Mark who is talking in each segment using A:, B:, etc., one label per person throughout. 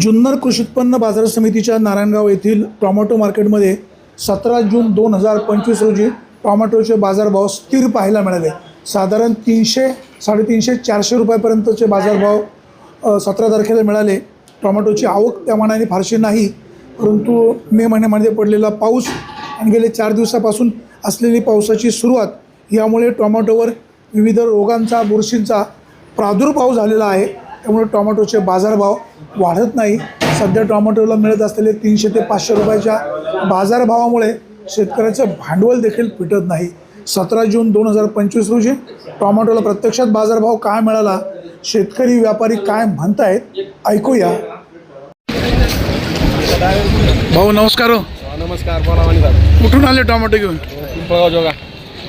A: जुन्नर कृषी उत्पन्न बाजार समितीच्या नारायणगाव येथील टोमॅटो मार्केटमध्ये सतरा जून दोन हजार पंचवीस रोजी टोमॅटोचे बाजारभाव स्थिर पाहायला मिळाले. साधारण तीनशे साडेतीनशे चारशे रुपयापर्यंतचे बाजारभाव सतरा तारखेला मिळाले. टोमॅटोची आवक त्या मानाने फारशी नाही परंतु मे महिन्यामध्ये पडलेला पाऊस आणि गेले चार दिवसापासून असलेली पावसाची सुरुवात यामुळे टोमॅटोवर विविध रोगांचा बुरशींचा प्रादुर्भाव झालेला आहे. त्यामुळे टोमॅटोचे बाजारभाव वाढत नाही. सध्या टोमॅटोला मिळत असलेले तीनशे ते पाचशे रुपयाच्या बाजारभावामुळे शेतकऱ्याचं भांडवल देखील फिटत नाही. सतरा जून दोन हजार पंचवीस रोजी टोमॅटोला प्रत्यक्षात बाजारभाव काय मिळाला? शेतकरी व्यापारी काय म्हणतायत? ऐकूया. भाऊ नमस्कार हो.
B: नमस्कार. बोला
A: कुठून आले टोमॅटो घेऊन?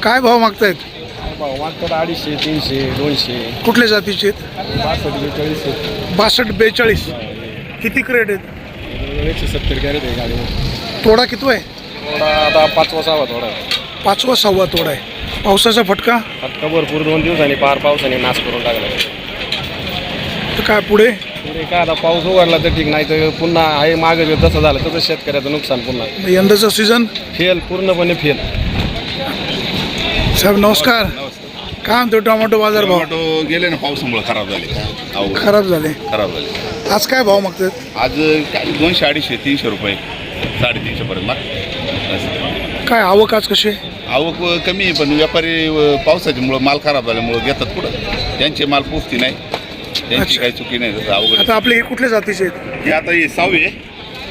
A: काय भाव मागतायत?
B: मागतात अडीचशे तीनशे दोनशे.
A: कुठल्या जातीचे आहेत?
B: बासष्ट बेचाळीस
A: बासष्ट बेचाळीस. किती क्रेट आहेत?
B: एकशे सत्तर कॅरेट आहे गाडी
A: तोडा किती आहे?
B: थोडा आता पाचवा सहावा थोडा
A: पाचवा सहावा तोडा आहे. पावसाचा फटका?
B: फटका भरपूर दोन दिवसांनी पार पावसाने नाश करून टाकला.
A: तर काय पुढे?
B: पुढे काय आता पाऊस उघडला तर ठीक नाही तर पुन्हा आहे मागं जर तसं झालं तर शेतकऱ्याचं नुकसान पुन्हा.
A: यंदाचा सीझन
B: फेल पूर्णपणे फेल.
A: साहेब नमस्कार. काय म्हणतो टोमॅटो बाजार भाव?
C: टोमॅटो गेले ना पावसामुळे खराब झाले.
A: खराब झाले.
C: खराब झाले.
A: आज काय भाव मागतात
C: आज काय दोनशे अडीचशे तीनशे रुपये साडेतीनशे पर्यंत माग असं.
A: काय आवक आज कशी आहे?
C: आवक कमी आहे पण व्यापारी अ, पावसाच्यामुळं माल खराब झाल्यामुळं घेतात पुढं त्यांचे माल पोचती नाही. त्यांची
A: अच्छा.
C: काही चुकी नाही तसं अवघड
A: आता आपले हे कुठल्या जातीचे आहेत?
C: हे आता हे सहावे आहे.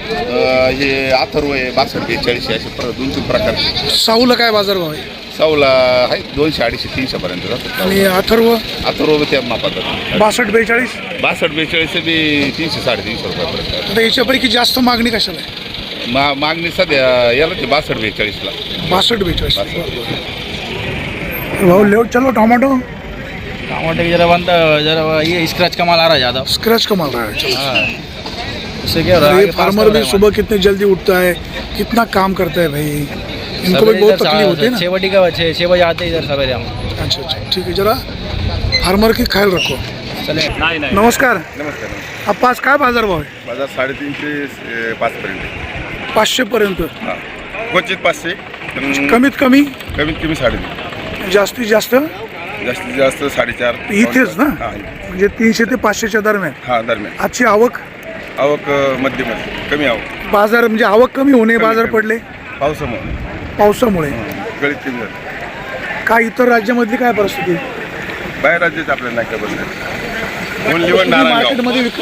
C: अ, हे अथर्व आहे बासष्ट बेचाळीसशे असे प्र दोन तीन प्रकारचे
A: साऊला काय बाजार भाव आहे?
C: साऊला आहे दोनशे अडीचशे तीनशे पर्यंत जातात
A: आणि अथर्व?
C: अथर्व त्या मापात
A: बासष्ट बेचाळीस?
C: बासष्ट बेचाळीस बी तीनशे साडेतीनशे रुपयापर्यंत
A: आता याच्यापैकी जास्त मागणी कशाला आहे?
C: मा मागणी सध्या याला ते बासष्ट बेचाळीसला.
A: बासष्ट बेचाळीस. भाऊ लेव चलो टोमॅटो?
D: टमाटर की जरा बनता जरा ये स्क्रैच का माल आ रहा है ज़्यादा?
A: स्क्रैच कमाल रहा है चलो।
D: हाँ। उससे क्या हो रहा है
A: ये
D: आगे पास
A: फार्मर
D: कर
A: भी
D: रहा है
A: सुबह कितने जल्दी उठता है कितना काम करता है भाई। इनको भी बहुत तकलीफ होती है ना?
D: छः बजे का छः छः बजे आते हैं इधर सवेरे हम।
A: अच्छा अच्छा ठीक है जरा फार्मर की ख्याल रखो।
D: चले। नहीं नहीं।
A: नमस्कार।
C: नमस्कार
A: आप्पा आज काय बाजार भाव आहे
C: बाजार साडेतीनशे पाचपर्यंत
A: पाचशे पर्यंत.
C: हां. क्वचित पाचशे. पण
A: कमीत कमी?
C: कमीत कमी साडेतीन
A: जास्तीत जास्त?
C: जास्तीत जास्त साडेचार
A: इथेच ना?
C: हां
A: म्हणजे तीनशे ते पाचशेच्या दरम्यान?
C: हां दरम्यान.
A: आजची आवक?
C: आवक अ, मध्यम आहे. कमी आवक.
A: बाजार म्हणजे आवक कमी होणे बाजार पडले?
C: पावसामुळे.
A: पावसामुळे.
C: गळीत कमी झाली?
A: काय इतर राज्यामधली काय परिस्थिती?
C: बाहेर राज्यात आपल्याला नाही का बसणार ओनली वन नारायणगाव.
A: मार्केटमध्ये विक-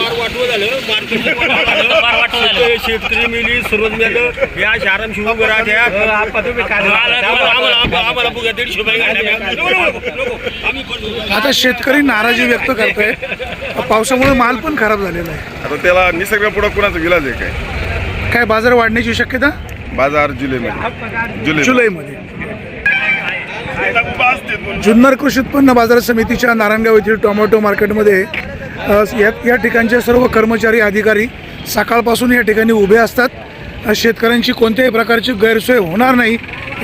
E: शेतकरी मिली मिळालं या शहरात शिवून घरात आम्हाला बघा दीडशे रुपये आम्ही
A: आता शेतकरी नाराजी व्यक्त करतोय. पावसामुळे माल पण खराब झालेला आहे.
C: आता त्याला निसर्ग पुढं कुणाचं विलाज आहे काय?
A: काय बाजार वाढण्याची शक्यता?
C: बाजार जुलैमध्ये. जुलै
A: जुलैमध्ये. जुन्नर कृषी उत्पन्न बाजार समितीच्या नारायणगाव येथील टोमॅटो मार्केटमध्ये या या ठिकाणचे सर्व कर्मचारी अधिकारी सकाळपासून या ठिकाणी उभे असतात. शेतकऱ्यांची कोणत्याही प्रकारची गैरसोय होणार नाही.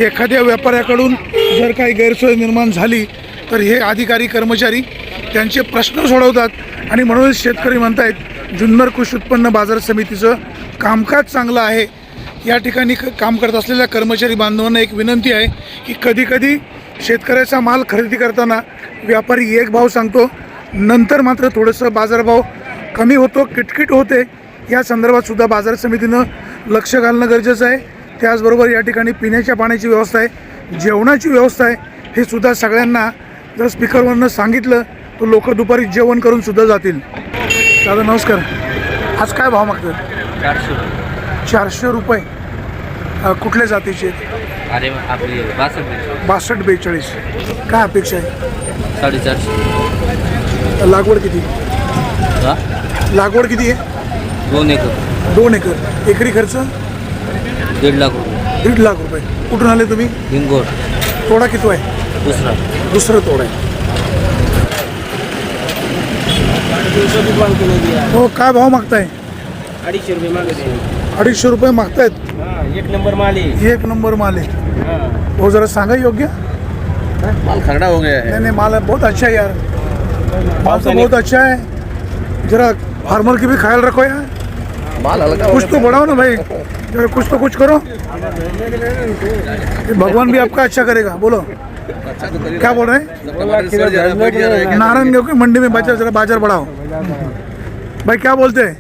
A: एखाद्या व्यापाऱ्याकडून जर काही गैरसोय निर्माण झाली तर हे अधिकारी कर्मचारी त्यांचे प्रश्न सोडवतात आणि म्हणूनच शेतकरी म्हणतायत जुन्नर कृषी उत्पन्न बाजार समितीचं कामकाज चांगलं आहे. या ठिकाणी क- काम करत असलेल्या कर्मचारी बांधवांना एक विनंती आहे की कधीकधी शेतकऱ्याचा माल खरेदी करताना व्यापारी एक भाव सांगतो नंतर मात्र थोडंसं बाजारभाव कमी होतो किटकिट होते. या संदर्भात सुद्धा बाजार समितीनं लक्ष घालणं गरजेचं आहे. त्याचबरोबर या ठिकाणी पिण्याच्या पाण्याची व्यवस्था आहे जेवणाची व्यवस्था आहे हे सुद्धा सगळ्यांना जर स्पीकरवरनं सांगितलं तर लोक दुपारी जेवण करून सुद्धा जातील. दादा नमस्कार. आज काय भाव मागतात
D: चारशे.
A: चारशे रुपये. अ, कुठल्या जातीचे आहेत?
D: अरे आपली बासष्ट
A: बासष्ट बेचाळीस. काय अपेक्षा आहे?
D: साडेचारशे.
A: लागवड किती?
D: हा?
A: लागवड किती आहे?
D: दोन एकर.
A: दोन एकर. एकरी खर्च?
D: दीड लाख रुपये.
A: दीड लाख रुपये. कुठून आले तुम्ही?
D: हिंगोर
A: तोडा किती आहे?
D: दुसरा.
A: दुसरं तोड आहे. हो काय भाव मागताय?
E: अडीचशे रुपये मागते
A: अडीचशे रुपये मागतायत.
E: एक नंबर माली.
A: एक नंबर माल. आहे हो जरा सांगा योग्य?
D: माल खरड़ा हो गया है.
A: नहीं नहीं माल बहुत अच्छा है यार. माल तो बहुत अच्छा है. जरा फार्मर की भी ख्याल रखो यार.
B: माल हल्का
A: कुछ तो बढ़ाओ ना भाई. जरा कुछ तो कुछ करो. भगवान भी आपका अच्छा करेगा. बोलो. क्या बोल रहे हैं? नारायण गेहूँ की मंडी में बाज़ार जरा बाज़ार बढ़ाओ. भाई क्या बोलते हैं?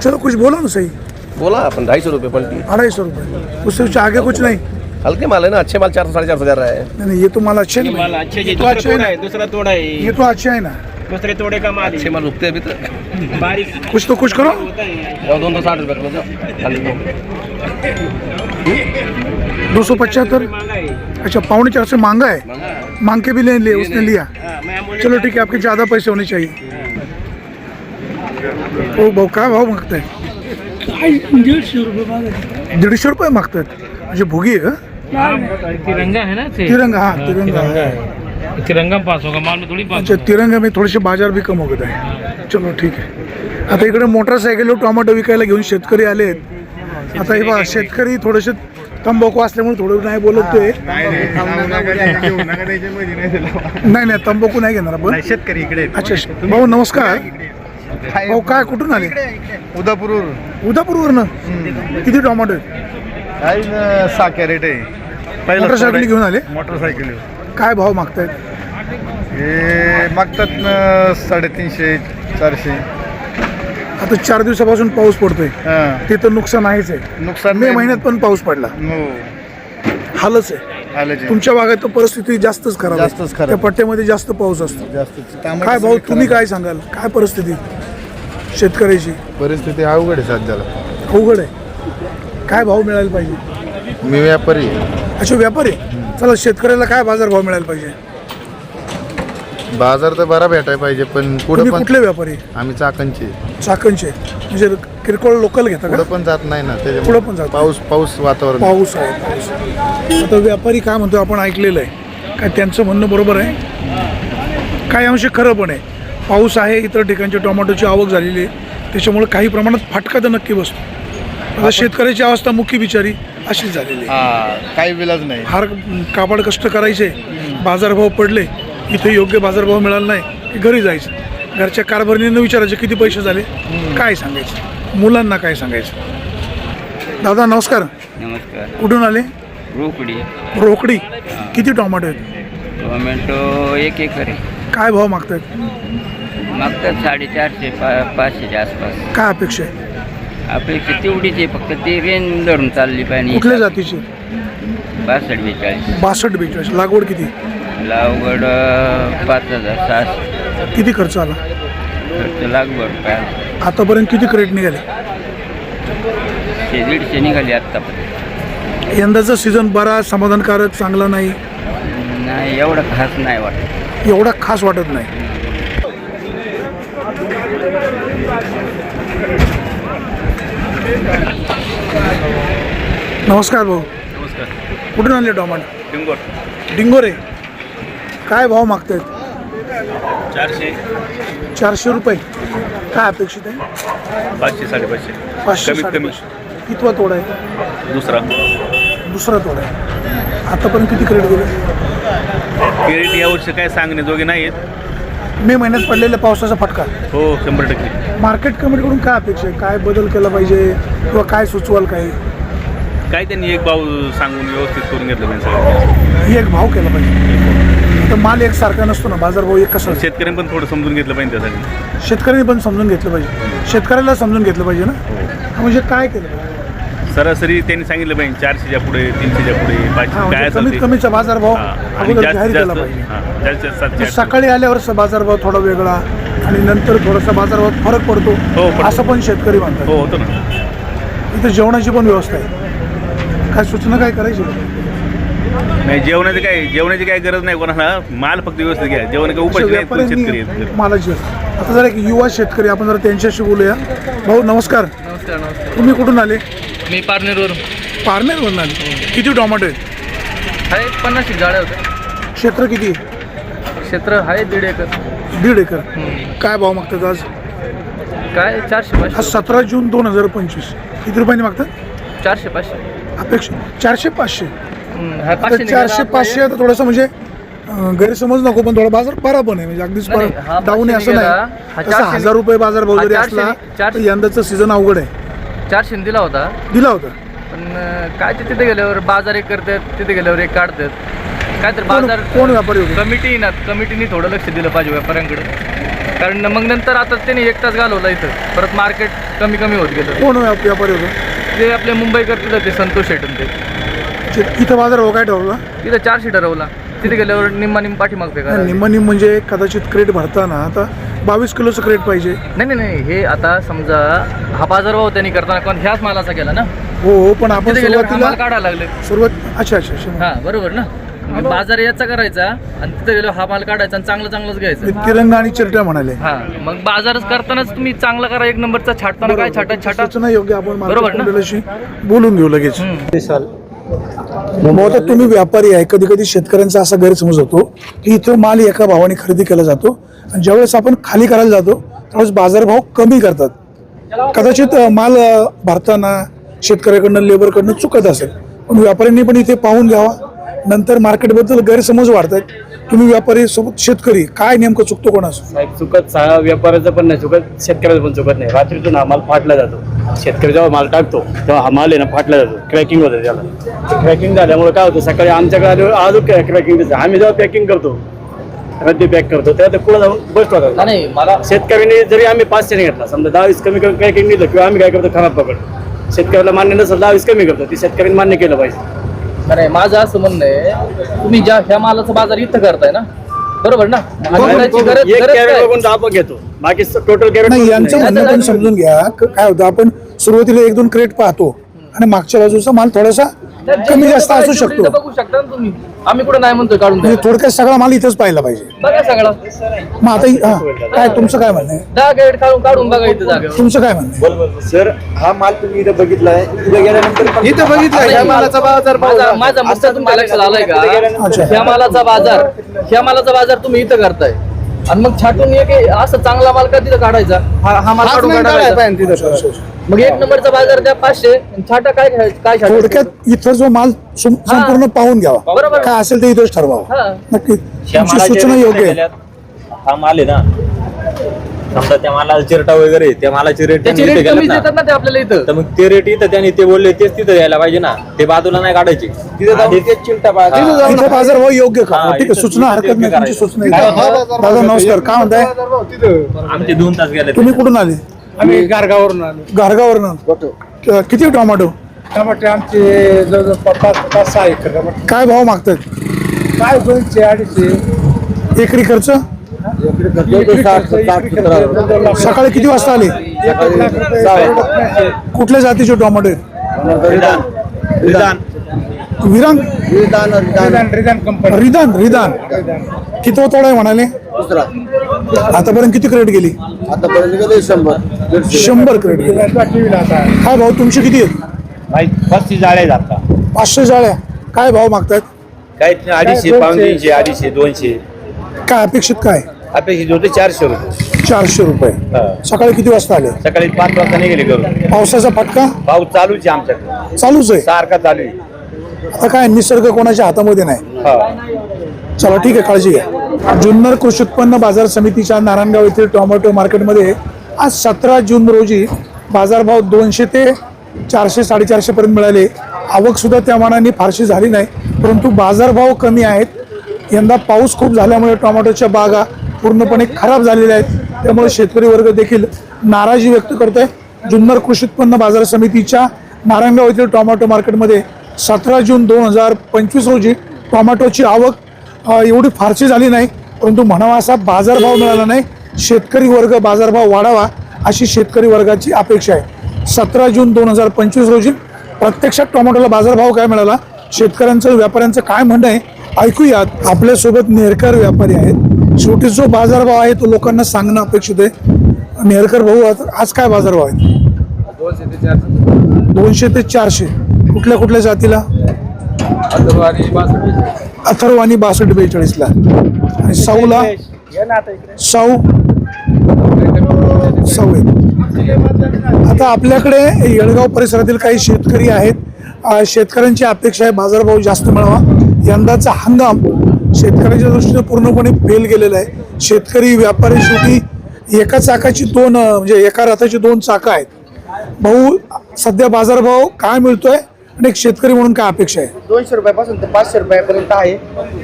A: चलो कुछ बोलो ना सही.
B: बोला अपन ढाई सौ रुपये पलटी
A: अढ़ाई सौ रुपये। उससे कुछ आगे कुछ नहीं।
B: हल्के माल है ना अच्छे माल चार सौ साढ़े चार सौ जा रहा है।
A: नहीं नहीं ये तो माल अच्छे नहीं।
E: माल अच्छे
A: ये तो अच्छे है ना
E: दूसरा तोड़ा है।
A: ये तो अच्छे है ना।
E: दूसरे तोड़े का माल
B: अच्छे माल रुकते अभी तक
E: बारिश।
A: कुछ तो कुछ करो।
E: है
B: दोन सौ साठ रुपये खाली दो।
A: सौ पचहत्तर। अच्छा पौने चार से मांगा है? मांग के भी ले लिया उसने लिया।
E: हाँ,
A: चलो ठीक है आपके ज़्यादा पैसे होने चाहिए। तो भाऊ काय भाव दीडशे रुपये मागतायत म्हणजे भुगी आहे का
D: तिरंगा है ना
A: तिरंगा हा तिरंगा है
D: तिरंगा पास होगा माल में थोड़ी पास
A: अच्छा तिरंगा में थोडेसे बाजार भी कम हो गए आहे चलो ठीक आहे आता इकडे मोटरसायकल टोमॅटो विकायला घेऊन शेतकरी आले आहेत आता हे बघा शेतकरी थोडेसे तंबाखू असल्यामुळे थोडं नाही बोलत ते नाही नाही तंबाखू नाही घेणार आपण
F: शेतकरी इकडे
A: अच्छा भाऊ नमस्कार भाऊ काय कुठून आले?
F: उदापूरवर.
A: उदापूरवरनं? किती टोमॅटो आहेत?
F: काय न सहा कॅरेट आहे. पहिला
A: मोटरसायकल घेऊन आले.
F: मोटरसायकल
A: काय भाव मागतायत?
F: हे मागतात न साडेतीनशे चारशे.
A: आता चार दिवसापासून पाऊस पडतोय.
F: हा.
A: ते तर नुकसान आहेच आहे.
F: नुकसान
A: मे
F: नाही.
A: महिन्यात पण पाऊस पडला.
F: हो.
A: हालच आहे.
F: आलं जे.
A: तुमच्या भागात तर परिस्थिती जास्तच खराब आहे.
F: जास्तच खराब.
A: त्या पट्ट्यामध्ये जास्त पाऊस असतो.
F: जास्त
A: काय भाऊ तुम्ही. काय सांगाल? काय परिस्थिती? शेतकऱ्याची.
F: परिस्थिती अवघड आहे सध्याला.
A: अवघड आहे. काय भाव मिळायला पाहिजे?
F: मी व्यापारी
A: असे व्यापारी चला शेतकऱ्याला काय बाजार भाव मिळायला पाहिजे?
F: बाजार तर बरा भेटायला पाहिजे पण
A: तुम्ही
F: पण
A: कुठले व्यापारी
F: आम्ही चाकणचे
A: चाकणचे म्हणजे किरकोळ लोकल घेता
F: पुढे
A: का
F: पण जात नाही ना त्याच्यामुळे
A: पण जात.
F: पाऊस पाऊस वातावरण.
A: पाऊस आहे पाऊस आहे. आता व्यापारी काय म्हणतो आपण ऐकलेलं आहे. काय त्यांचं म्हणणं बरोबर आहे? काही अंश खरं पण आहे. पाऊस आहे इतर ठिकाणची टोमॅटोची आवक झालेली आहे. त्याच्यामुळे काही प्रमाणात फाटका तर नक्की बसतो. आता शेतकऱ्याची अवस्था मुख्य बिचारी अशीच झालेली आहे.
F: हा काही विलाज नाही.
A: हार काबाड कष्ट करायचे बाजारभाव पडले इथे योग्य बाजारभाव मिळाला नाही की घरी जायचं. घरच्या कारभारणीनं विचारायचं किती पैसे झाले? काय सांगायचं? मुलांना काय सांगायचं? दादा नमस्कार.
G: नमस्कार.
A: कुठून आले?
G: रोकडी.
A: रोकडी. किती टोमॅटो आहेत?
G: टोमॅटो एक एकर आहे.
A: काय भाव मागतायत?
G: मागतात साडेचारशे पा पाचशेच्या आसपास.
A: काय अपेक्षा आहे?
G: अपेक्षा तेवढीच आहे फक्त ते रेंज धरून चालली पाहिजे.
A: कुठल्या जातीची?
G: बासष्ट बेचाळीस.
A: बासष्ट बेचाळीस. लागवड किती?
G: लागवड अं, पाच हजार सहाशे.
A: किती खर्च आला?
G: खर्च लागवड काय?
A: आतापर्यंत किती क्रेट निघाले?
G: शे दीडशे निघाली आत्तापर्यंत
A: यंदाचा सीझन बरा समाधानकारक चांगला नाही?
G: नाही एवढं खास नाही वाटत.
A: एवढा खास वाटत नाही. नमस्कार भाऊ.
E: नमस्कार.
A: कुठून आणले टोमॅटो?
E: डिंगोर.
A: डिंगोरे. काय भाव मागतायत?
E: चारशे.
A: चारशे रुपये. काय अपेक्षित आहे?
E: पाचशे साडेपाचशे.
A: पाचशे
E: कमीत कमी.
A: कितवा तोडा आहे?
E: दुसरा.
A: दुसरा तोडा आहे. आतापर्यंत किती क्रेडिट गेले
E: क्रेडिट यावर्षी काय सांगण्याजोगे नाही आहेत.
A: मे महिन्यात पडलेल्या पावसाचा फटका.
E: हो शंभर टक्के.
A: मार्केट कमिटीकडून काय अपेक्षा आहे? काय बदल केला पाहिजे किंवा काय सुचवाल काही?
E: काय त्यांनी एक भाव सांगून व्यवस्थित करून घेतलं पाहिजे सगळं?
A: ही एक भाव केला पाहिजे. तर माल एकसारखा नसतो ना बाजारभाव एक कसा असतो?
E: शेतकऱ्यांनी पण थोडं समजून घेतलं पाहिजे त्यासाठी.
A: शेतकऱ्यांनी पण समजून घेतलं पाहिजे. शेतकऱ्याला समजून घेतलं पाहिजे ना? हा, म्हणजे काय केलं पाहिजे?
E: सरासरी त्यांनी सांगितलं पाहिजे चारशेच्या पुढे तीनशेच्या पुढे
A: हा,
E: पाचशे काय
A: म्हणजे कमीत. कमीचा बाजारभाव
E: हा, आणि
A: अगोदर
E: जास्त
A: जाहीर केला
E: जास्त
A: पाहिजे.
E: हा, जास्तीत जास्त
A: म्हणजे सकाळी आल्यावर बाजारभाव थोडा वेगळा आणि नंतर थोडासा बाजारभावात फरक पडतो
E: हो, पडतो.
A: असं पण शेतकरी म्हणतात.
E: हो होतं ना.
A: इथं जेवणाची पण व्यवस्था आहे. काय सूचना काय करायची?
E: नाही जेवणाची काय जेवणाची काय गरज नाही कोणाला. माल फक्त व्यवस्थित घ्या. जेवण काय
A: अशा
E: उपाशी नाही पण शेतकरी आहेत.
A: मालाची व्यवस्था. आता जरा एक युवा शेतकरी आपण जरा त्यांच्याशी बोलूया. भाऊ नमस्कार.
D: नमस्कार नमस्कार.
A: तुम्ही कुठून आले?
D: मी पारनेरवर
A: पारनेरवरून आले. किती टोमॅटो आहेत?
D: आहे पन्नास गाड्या होत्या.
A: क्षेत्र किती?
D: क्षेत्र आहे दीड एकर.
A: दीड एकर काय भाव मागतात आज?
D: काय चारशे पाचशे.
A: आज सतरा जून दोन हजार पंचवीस. किती रुपयाने मागतात?
D: चारशे पाचशे.
A: अपेक्षा. चारशे पाचशे.
D: हम्म, हा,
A: आता
D: पाचशे
A: चारशे पाचशे आता थोडंसं म्हणजे अं, गैरसमज नको पण थोडा बाजार बरा पण आहे. म्हणजे अगदीच
H: नाही, नाही, हा
A: डाऊन आहे असं
H: पाचशे
A: नाही
H: चारशे
A: हजार रुपये बाजार भाव
H: हा
A: जरी
H: चारशे-
A: असला
H: चार-
A: तर यंदाचं सीझन अवघड आहे.
H: चारशे दिला होता.
A: दिला होता.
H: पण अं, काय ते तिथे गेल्यावर बाजार एक करतात तिथे गेल्यावर एक काढतात. काय तर
A: कोण
H: बाजार
A: कोण व्यापारी होते?
H: कमिटी ना कमिटीने थोडं लक्ष दिलं पाहिजे व्यापाऱ्यांकडे. कारण मग नंतर आता त्यांनी एक तास घालवला इथं. परत मार्केट कमी कमी होत गेलं.
A: कोण व्याप- व्यापारी होते?
H: ते आपले मुंबईकर तिथं ते संतोष शेटन ते.
A: इथं बाजार भाव काय ठरवला?
H: तिथं चारशे ठरवला. तिथे गेल्यावर निम्मा निम पाठीमाग फेका
A: निम्म निम म्हणजे कदाचित क्रेट भरताना आता बावीस किलोचं क्रेट पाहिजे.
H: नाही नाही नाही. हे आता समजा हा बाजारभाव त्यांनी करताना पण ह्याच मालाचा केला ना?
A: हो हो पण आपण
H: तिथे गेल्यावर हा
A: सुरुवातीला
H: माल काढायला लागले.
A: सुरुवात अच्छा अच्छा अच्छा.
H: हा बरोबर ना? बाजार याचा करायचा आणि तिथे गेलो हा माल काढायचा आणि चांगलं चांगलंच घ्यायचं.
A: तिरंगा आणि चिरट्या म्हणाले.
H: हा मग बाजारच करतानाच तुम्ही चांगला करा एक नंबरचा छाटताना काय छाटा छाटा?
A: सूचना योग्य आपण
H: बरोबर ना?
A: बोलून घेऊ लगेच. तुम्ही व्यापारी आहे कधी कधी शेतकऱ्यांचा असा गैरसमज होतो की इथं माल एका भावाने खरेदी केला जातो आणि ज्यावेळेस आपण खाली करायला जातो त्यावेळेस बाजारभाव कमी करतात. कदाचित अं, माल अं, भरताना शेतकऱ्याकडनं लेबरकडनं चुकत असेल. पण व्यापाऱ्यांनी पण इथे पाहून घ्यावा. नंतर मार्केटबद्दल गैरसमज वाढतात तुम्ही व्यापारी सोबत शेतकरी काय नेमकं चुकतो कोणाचं?
I: साहेब चुकत सा- व्यापाऱ्याचं पण नाही चुकत शेतकऱ्याचं पण चुकत नाही. रात्रीतून हा माल फाटला जातो. शेतकरी जेव्हा माल टाकतो तेव्हा हा माल आहे ना फाटला जातो. क्रॅकिंग होतं त्याला. क्रॅकिंग झाल्यामुळे काय होतं सकाळी आमच्याकडे आलो अजून क्रॅकिंग दिसतं. आम्ही जेव्हा पॅकिंग करतो रद्दी पॅक करतो तेव्हा ते पुढे जाऊन बसतो होतात
H: नाही मला
I: शेतकऱ्यांनी जरी आम्ही पाचशेने घेतला समजा दहा वीस कमी कमी पॅकिंग दिलं किंवा आम्ही काय करतो खराब पकड शेतकऱ्याला मान्य नसेल दहा वीस कमी करतो. ते शेतकऱ्यांनी मान्य केलं पाहिजे.
H: नाही माझं असं म्हणणं आहे तुम्ही ज्या ह्या मालाचा बाजार इथं करताय ना बरोबर ना? गरज
I: एक
H: गरज
I: कॅरेट
H: काय?
I: बघून आपण घेतो. बाकी टोटल कॅरेट
A: नाही यांचं म्हणणं पण समजून घ्या. क- काय होतं आपण सुरुवातीला एक दोन क्रेट पाहतो. आणि मागच्या बाजूचा माल थोडासा कमी जास्त असू शकतो.
H: बघू शकता ना तुम्ही. आम्ही कुठं नाही म्हणतोय काढून.
A: म्हणजे थोडक्यात सगळा माल इथंच पाहायला पाहिजे.
H: बघा सगळं.
A: मग आता इ- हा, काय तुमचं काय म्हणणं आहे?
H: दहा गॅरेट काढून काढून बघा इथं जागेवर
A: तुमचं काय म्हणणं आहे?
I: सर हा माल तुम्ही इथं बघितलाय इथं गेल्यानंतर
F: इथं बघितलं ह्या मालाचा बाजार
H: माझा माझा मुद्दा तुमच्या लक्षात आलाय
A: अच्छा.
H: का ह्या मालाचा बाजार ह्या मालाचा बाजार तुम्ही इथं करताय. आणि मग छाटून एक असं चांगला माल का तिथं काढायचा हा हा माल काढून काढायचा. मग एक नंबरचा बाजार द्या पाचशे आणि छाटा काय? काय छाटायचं?
A: थोडक्यात इथं जो माल सं- संपूर्ण पाहून घ्यावा
H: बरोबर.
A: काय असेल ते इथंच ठरवावं
H: हा.
A: नक्की तुमची सूचना योग्य आहे
J: हा माल आहे ना समजा त्या मालाला चिरटा वगैरे त्या मालाची रेट
H: त्याची रेट कमी देतात ना ते आपल्याला इथं.
J: तर मग ते रेट इथं त्यांनी ते बोलले तेच तिथं द्यायला पाहिजे ना. ते बाजूला नाही काढायचे. आधी-
A: इथं बाजार भाव योग्य का?
J: हा,
A: ठीक आहे
J: इथं
A: सूचना हरकत नाही तुमची
J: करायचं.
A: सूचना. दादा नमस्कार. काय म्हणताय?
J: आमचे दोन तास गेले.
A: तुम्ही कुठून आले?
F: आम्ही गारगावरून आलो.
A: घारगावरनं क- किती टोमॅटो?
F: टमाटे आमचे जवळजवळ पाच पाच- पाच सहा एकर टमाटे.
A: काय भाव मागतात
F: काय दोनशे अडीचशे?
A: एकरी खर्च? सकाळी किती वाजता आले. कुठल्या जातीचे टोमॅटो आहेत?
F: रिदान. रिदान. कंपनी
A: रिदान रिदान. किती तोडा आहे म्हणाले? आतापर्यंत किती क्रेडिट गेली? शंभर. क्रेडिट गेली.
F: टीव्हीला आता.
A: काय भाव तुमचे किती आहेत?
J: पस्तीस जाळे जातात
A: पाचशे जाळ्या काय भाव मागतात
J: काही अडीचशे तीनशे अडीचशे दोनशे.
A: काय अपेक्षित काय?
J: अपेक्षित होते चारशे रुपये.
A: चारशे रुपये. सकाळी किती वाजता आले?
J: सकाळी पाच वाजता निघाले करून
A: पावसाचा फटका?
J: पाऊस चालूच आहे आमच्याकडे.
A: चालूच आहे?
J: सारखा चालू आहे.
A: आता काय निसर्ग कोणाच्या हातामध्ये नाही? चला ठीक आहे काळजी घ्या. जुन्नर कृषी उत्पन्न बाजार समितीच्या नारायणगाव येथील टोमॅटो मार्केटमध्ये आज सतरा जून रोजी बाजारभाव दोनशे ते चारशे साडेचारशे पर्यंत मिळाले. आवक सुद्धा त्या मानाने फारशी झाली नाही परंतु बाजारभाव कमी आहेत. यंदा पाऊस खूप झाल्यामुळे टोमॅटोच्या बागा पूर्णपणे खराब झालेल्या आहेत. त्यामुळे शेतकरी वर्ग देखील नाराजी व्यक्त करतोय. जुन्नर कृषी उत्पन्न बाजार समितीच्या नारायणगाव येथील टोमॅटो मार्केटमध्ये सतरा जून दोन हजार पंचवीस रोजी टोमॅटोची आवक एवढी फारशी झाली नाही परंतु म्हणावा असा बाजारभाव मिळाला नाही. शेतकरी वर्ग बाजारभाव वाढावा अशी शेतकरी वर्गाची अपेक्षा आहे. सतरा जून दोन हजार पंचवीस रोजी प्रत्यक्षात टोमॅटोला बाजारभाव काय मिळाला? शेतकऱ्यांचं व्यापाऱ्यांचं काय म्हणणं आहे? ऐकूयात आपल्यासोबत नेरकर व्यापारी आहेत. शेवटी जो बाजारभाव आहे तो लोकांना सांगणं अपेक्षित आहे. नेरकर भाऊ आज- आज काय बाजारभाव आहे? दोनशे ते चारशे. कुठल्या कुठल्या जातीला? अथर्व आणि बासष्ट बेचाळीसला. आणि साऊला? साऊ? साऊ आता आपल्याकडे येळगाव परिसरातील काही शेतकरी आहेत. शेतकऱ्यांची अपेक्षा आहे बाजारभाव जास्त मिळावा. यंदाचा हंगाम शेतकऱ्याच्या दृष्टीने पूर्णपणे फेल गेलेलं आहे. शेतकरी व्यापारी शेवटी एका चाकाची दोन म्हणजे एका रथाची दोन चाकं आहेत. भाऊ सध्या बाजारभाव काय मिळतोय आणि एक शेतकरी म्हणून काय अपेक्षा आहे?
F: दोनशे रुपयापासून ते पाचशे रुपयापर्यंत आहे.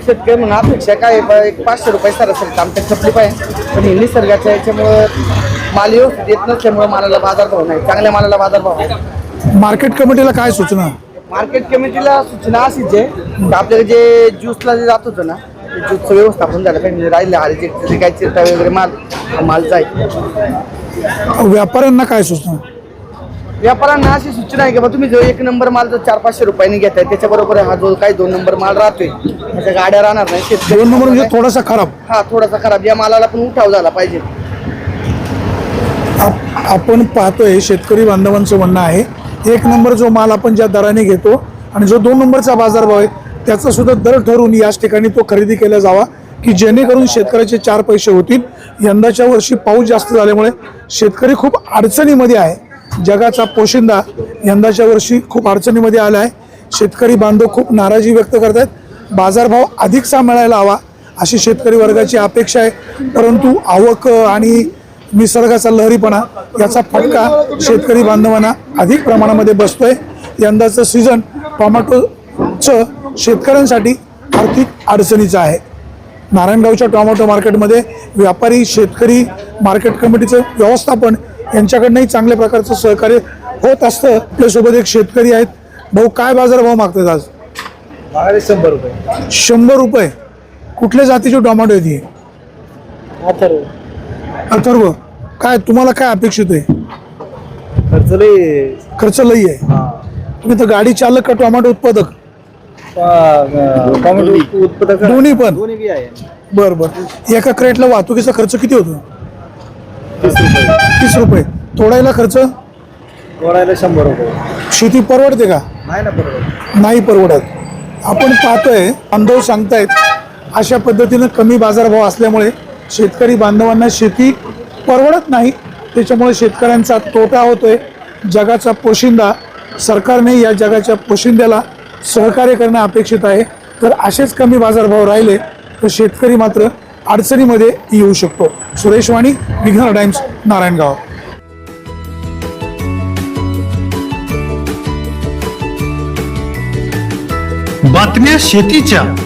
F: शेतकरी म्हणून अपेक्षा काय आहे? एक पाचशे रुपये सरासरी आमच्या खपली पाहिजे. पण हे निसर्गाच्या याच्यामुळं माल व्यवस्थित येत नसल्यामुळे मालाला बाजारभाव नाही. चांगल्या मालाला बाजारभाव आहे.
A: मार्केट कमिटीला काय सूचना?
F: मार्केट कमिटीला सूचना अशीच आहे की आपल्याला जे ज्यूसला जे जात होतं ना ते ज्यूसचं व्यवस्थापन झालं पाहिजे. राहिले आले जे काय चिरटा वगैरे माल हा माल जाईल.
A: व्यापाऱ्यांना काय सूचना?
F: व्यापाऱ्यांना अशी सूचना आहे की बा तुम्ही जो एक नंबर माल जर चार पाचशे रुपयाने घेताय त्याच्याबरोबर हा जो काही दोन नंबर माल राहतोय त्याच्या गाड्या राहणार नाही शेतकरी
A: दोन नंबर म्हणजे थोडासा खराब.
F: हा थोडासा खराब. या मालाला पण उठाव झाला पाहिजे.
A: आप- आपण पाहतोय शेतकरी बांधवांचं म्हणणं आहे एक नंबर जो माल आपण ज्या दराने घेतो आणि जो दोन नंबरचा बाजारभाव आहे त्याचा सुद्धा दर ठरवून याच ठिकाणी तो खरेदी केला जावा की जेणेकरून शेतकऱ्याचे चार पैसे होतील. यंदाच्या वर्षी पाऊस जास्त झाल्यामुळे शेतकरी खूप अडचणीमध्ये आहे. जगाचा पोशिंदा यंदाच्या वर्षी खूप अडचणीमध्ये आला आहे. शेतकरी बांधव खूप नाराजी व्यक्त करत आहेत बाजारभाव अधिकचा मिळायला हवा अशी शेतकरी वर्गाची अपेक्षा आहे. परंतु आवक आणि निसर्गाचा लहरीपणा याचा फटका शेतकरी बांधवांना अधिक प्रमाणामध्ये बसतोय. यंदाचं सीझन टोमॅटोचं शेतकऱ्यांसाठी आर्थिक अडचणीचं आहे. नारायणगावच्या टोमॅटो मार्केटमध्ये व्यापारी शेतकरी मार्केट कमिटीचं व्यवस्थापन यांच्याकडनंही चांगल्या प्रकारचं सहकार्य होत असतं. आपल्यासोबत एक शेतकरी आहेत. भाऊ काय बाजारभाव मागतात आज?
F: शंभर रुपये.
A: शंभर रुपये. कुठल्या जातीचे टोमॅटो ही?
F: अथर्व
A: काय तुम्हाला काय अपेक्षित आहे?
F: खर्च लई
A: खर्च लई आहे. तुम्ही तर गाडी चालक का टोमॅटो उत्पादक?
F: टोमॅटो उत्पादक
A: दोन्ही पण?
F: दोन्ही बी आहे.
A: बर बर. एका क्रेटला वाहतुकीचा खर्च किती होतो?
F: तीस रुपये.
A: तीस रुपये. तोडायला खर्च?
F: तोडायला शंभर रुपये.
A: शेती परवडते का?
F: नाही ना बरोबर
A: नाही परवडत. आपण पाहतोय बांधव सांगतायत अशा पद्धतीनं कमी बाजारभाव असल्यामुळे शेतकरी बांधवांना शेती परवडत नाही. त्याच्यामुळे शेतकऱ्यांचा तोटा होतोय. जगाचा पोशिंदा सरकारने या जगाच्या पोशिंद्याला सहकार्य करणं अपेक्षित आहे. तर असेच कमी बाजारभाव राहिले तर शेतकरी मात्र अडचणीमध्ये येऊ शकतो. सुरेश वाणी विघ्न टाइम्स नारायणगाव.
K: बातम्या शेतीच्या.